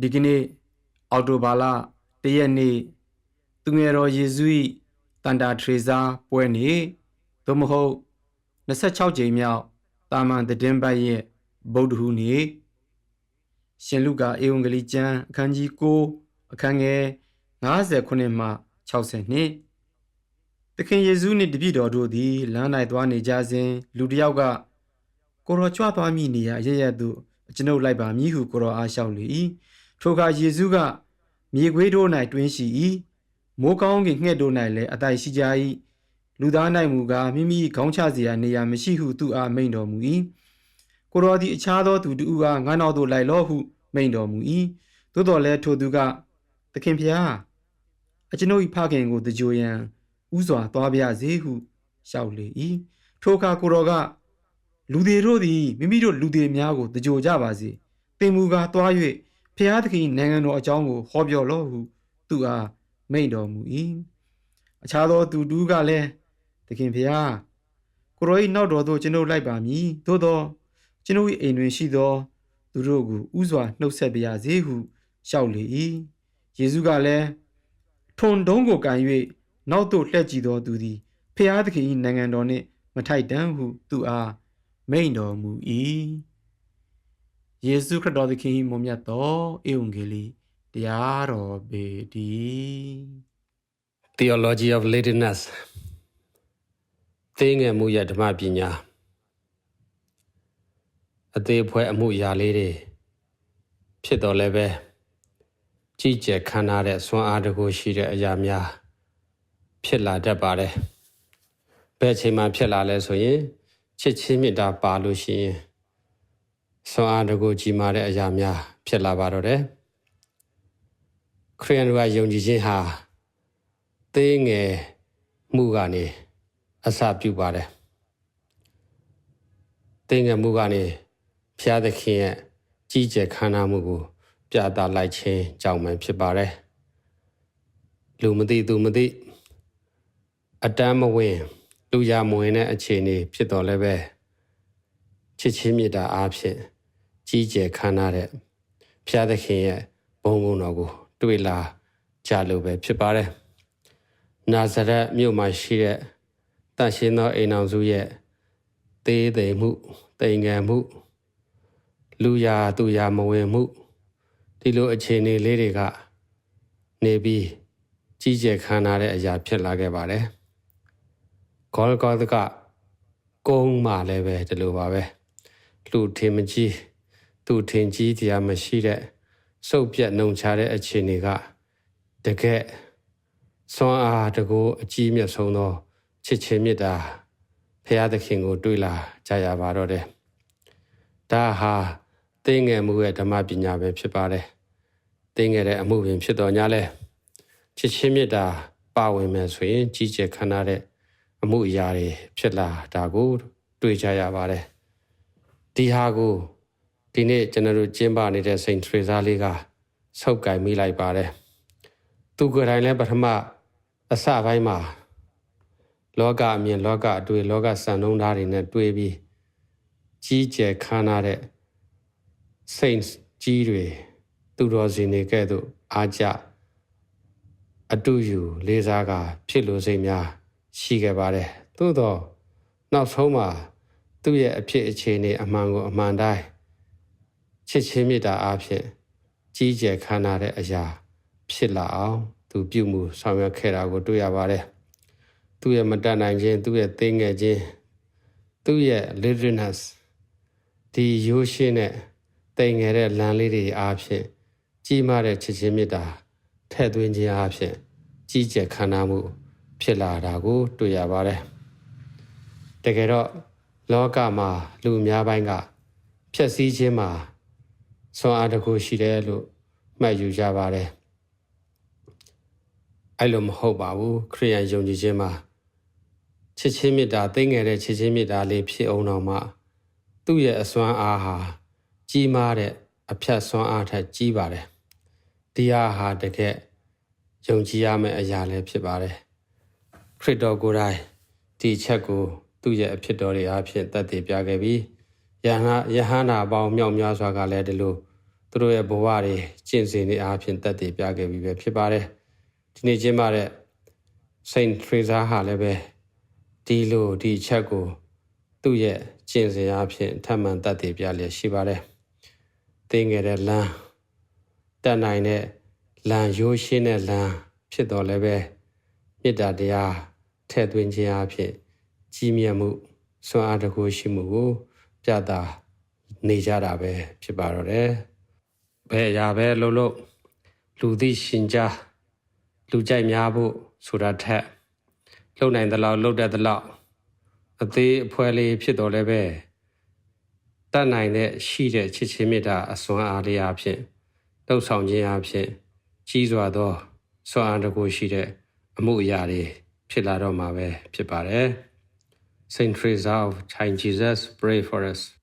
ဒီကနေ့အော်တိုဘာလတရက်နေ့သူငယ်တော်ယေဇု၏တန်တာထရေဇာပွဲနေ့သို့မဟုတ်26ကြိမ်မြောက်တာမန်သည်တင်းပတ်ရဲ့ဗုဒ္ဓဟူးနေ့ရှင်လုကာဧဝံဂေလိကျမ်းအခန်းကြီး9အခန်းငယ်59မှ60နှစ်သခင်ယေရှုနှင့်တပည့်တော်တို့သည်လမ်း၌သွားနေကြစဉ်လူတစ်ယောက်ကကိုရောကြွသွားမိနေရရရသို့ကျွန်ုပ်လိုက်ပါမည်ဟုကိုရောအားလျှောက်လေ၏ ထိုအခါယေရှုကမြေခွေးတို့၌တွင်းရှိ၏မိုးကောင်းကင်ငှက်တို့၌လည်းအတိုင်ရှိကြ၏လူသား၌မူကားမိမိခေါင်းချစရာနေရာမရှိဟုသူအားမိန့်တော်မူ၏ကိုရောသည်အခြားသောသူတူအားငါနောက်သို့လိုက်လော့ဟုမိန့်တော်မူ၏သို့တော်လည်းထိုသူကသခင်ဖျားအကျွန်ုပ်၏ဖခင်ကိုတကြိုရန်ဥစွာသွားပြစေဟုလျှောက်လေ၏ထိုအခါကိုရောကလူတွေတို့သည်မိမိတို့လူတွေများကိုတကြိုကြပါစေသင်မူကားသွား၍ ဖျားသခင်နိုင်ငံတော်အကြောင်းကိုဟောပြောလော့ဟုသူအားမိန့်တော်မူ၏အခြားသောသူတူးကလည်းသခင်ဖျားကိုရော၏နောက်တော်သို့ကျွန်ုပ်လိုက်ပါမည်သို့သောကျွန်ုပ်၏အိမ်တွင်ရှိသော သူတို့ကိုဥစွာနှုတ်ဆက်ပါရစေဟုလျှောက်လေ၏ယေရှုကလည်းထွန်တုံးကိုကန်၍နောက်သို့လှည့်ကြည့်သောသူသည်ဖျားသခင်၏နိုင်ငံတော်နှင့်မထိုက်တန်ဟုသူအားမိန့်တော်မူ၏ ယေရှုခရစ်တော်သခင်၏မွန်မြတ်သောဧဝံဂေလိတရားတော်ပေတည်း Theology of Laziness သိငယ်မှုရဲ့ဓမ္မပညာအသေးဖွဲအမှုရာလေးတွေဖြစ်တော်လည်းပဲကြီးကျယ်ခမ်းနားတဲ့ဆွမ်းအားတကူရှိတဲ့အရာများဖြစ်လာတတ်ပါတယ်ဘယ်အချိန်မှဖြစ်လာလဲဆိုရင်ချစ်ချင်းမေတ္တာပါလို့ရှိရင် ဆွမ်းအားတကူကြီးမားတဲ့အရာများဖြစ်လာပါတော့တယ်ခရိယန်တို့ကယုံကြည်ခြင်းဟာသေးငယ်မှုကနေအစပြုပါတယ်သေးငယ်မှုကနေဖျားသခင်ရဲ့ကြီးကျယ်ခမ်းနားမှုကို ပြသလိုက်ခြင်းကြောင့်မှဖြစ်ပါတယ်လူမသိသူမသိအတမ်းမဝင်လူရမဝင်တဲ့အခြေအနေဖြစ်တော်လည်းပဲချစ်ချင်းမေတ္တာအားဖြင့် ကြီးကျယ်ခမ်းနားတဲ့ဖျားသခင်ရဲ့ဘုံဘုံတော်ကိုတွေ့လာကြလို့ပဲဖြစ်ပါတယ်နာဇရက်မြို့မှာရှိတဲ့တန်ရှင်သောအိမ်အောင်စုရဲ့သေးသိမ်မှုတိမ်ငယ်မှုလူရာသူရာမဝင်မှုဒီလိုအခြေအနေလေးတွေကနေပြီးကြီးကျယ်ခမ်းနားတဲ့အရာဖြစ်လာခဲ့ပါတယ်ဂေါလဂေါသကကုန်းမှလည်းပဲဒီလိုပါပဲလူထင်မကြီး သူထင်ကြီးတရားမရှိတဲ့စုပ်ပြတ်နှုံချတဲ့အခြေအနေကတကယ်ဆွမ်းအားတကူအကြီးမြတ်ဆုံးသောချစ်ချင်းမေတ္တာဖရာသခင်ကို တွေ့လာကြရပါတော့တယ်ဒါဟာသိငယ်မှုရဲ့ဓမ္မပညာပဲဖြစ်ပါတယ်သိငယ်တဲ့အမှုပင်ဖြစ်တော်냐လဲချစ်ချင်းမေတ္တာပါဝင်မယ်ဆိုရင် ကြီးကျယ်ခမ်းနားတဲ့အမှုအရာတွေဖြစ်လာတာကို တွေ့ကြရပါတယ်ဒီဟာကို ဒီနေ့ကျွန်တော်တို့ကျင်းပနေတဲ့စိန်ထရေဇာလေးကဆုပ်ကင်မိလိုက်ပါတယ်သူကိုယ်တိုင်လည်းပထမအစပိုင်းမှာလောကအမြင်လောကအတွေ့လောကစံနှုန်းသားတွေနဲ့တွေ့ပြီးကြီးကျယ်ခမ်းနားတဲ့ saints ကြီးတွေသူတော်စင်တွေကဲ့သို့အားကြအတူယူလေးစားကဖြစ်လို့စိတ်များရှိခဲ့ပါတယ်သို့တော့နောက်ဆုံးမှာသူ့ရဲ့အဖြစ်အခြေအနေအမှန်ကိုအမှန်တိုင်း ချစ်ချင်းမေတ္တာအားဖြင့်ကြီးကျယ်ခမ်းနားတဲ့အရာ ဖြစ်လာအောင်သူပြုမှုဆောင်ရွက်ခဲ့တာကိုတွေ့ရပါတယ်သူ့ရဲ့မတတ်နိုင်ခြင်းသူ့ရဲ့သိငယ်ခြင်းသူ့ရဲ့ laziness ဒီရိုးရှင်းတဲ့တိမ်ငယ်တဲ့လမ်းလေးတွေအားဖြင့်ကြီးမားတဲ့ချစ်ချင်းမေတ္တာထည့်သွင်းခြင်းအားဖြင့်ကြီးကျယ်ခမ်းနားမှု ဖြစ်လာတာကို တွေ့ရပါတယ်တကယ်တော့လောကမှာလူအများပိုင်းကဖြည့်ဆည်းခြင်းမှာ ဆွမ်းအားတစ်ခုရှိတယ်လို့မှတ်ယူကြပါတယ်အဲ့လိုမဟုတ်ပါဘူးခရိယန်ယုံကြည်ခြင်းမှာချစ်ချင်းမေတ္တာသိငယ်တဲ့ချစ်ချင်းမေတ္တာလေးဖြစ်အောင်တော့မှသူ့ရဲ့အစွမ်းအားဟာကြီးမားတဲ့အဖြတ်စွမ်းအားထက်ကြီးပါတယ်ဒီဟာဟာတကယ်ယုံကြည်ရမယ့်အရာလည်းဖြစ်ပါတယ်ခရစ်တော်ကိုယ်တိုင်ဒီချက်ကိုသူ့ရဲ့အဖြစ်တော်တွေအားဖြင့်တတ်သိပြခဲ့ပြီး ယဟန်ယဟန္တာပေါင်းမြောက်များစွာကလည်းဒီလိုသူတို့ရဲ့ဘဝတွေကျင့်စဉ်တွေအားဖြင့်တက်တည်ပြခဲ့ပြီးပဲဖြစ်ပါတယ်ဒီနေ့ကျင်းပတဲ့ Saint Teresa ဟာလည်းပဲဒီလိုဒီအချက်ကိုသူ့ရဲ့ကျင့်စဉ်အားဖြင့်ထပ်မံတက်တည်ပြလျက်ရှိပါတယ်သင်ငယ်တဲ့လမ်းတက်နိုင်တဲ့လမ်းရိုးရှင်းတဲ့လမ်းဖြစ်တော်လည်းပဲမေတ္တာတရားထည့်သွင်းခြင်းအားဖြင့်ကြီးမြတ်မှုဆွမ်းအားတကူရှိမှုကို ပြသနေကြတာပဲဖြစ်ပါတော့တယ်ဘယ်အရာပဲလို့လို့လူသိရှင်ကြားလူကြိုက်များဖို့ဆိုတာထက်လှုပ်နိုင်သလောက်လှုပ်တတ်သလောက်အသေးအဖွဲလေးဖြစ်တော်လည်းပဲတတ်နိုင်တဲ့ရှိတဲ့ချစ်ချင်းမေတ္တာအစွမ်းအားလေးအဖြစ်လှုပ်ဆောင်ခြင်းအဖြစ်ကြီးစွာသောစွမ်းအားတကူရှိတဲ့အမှုအရာတွေဖြစ်လာတော့မှာပဲဖြစ်ပါတယ် Teresa of Thai Jesus pray for us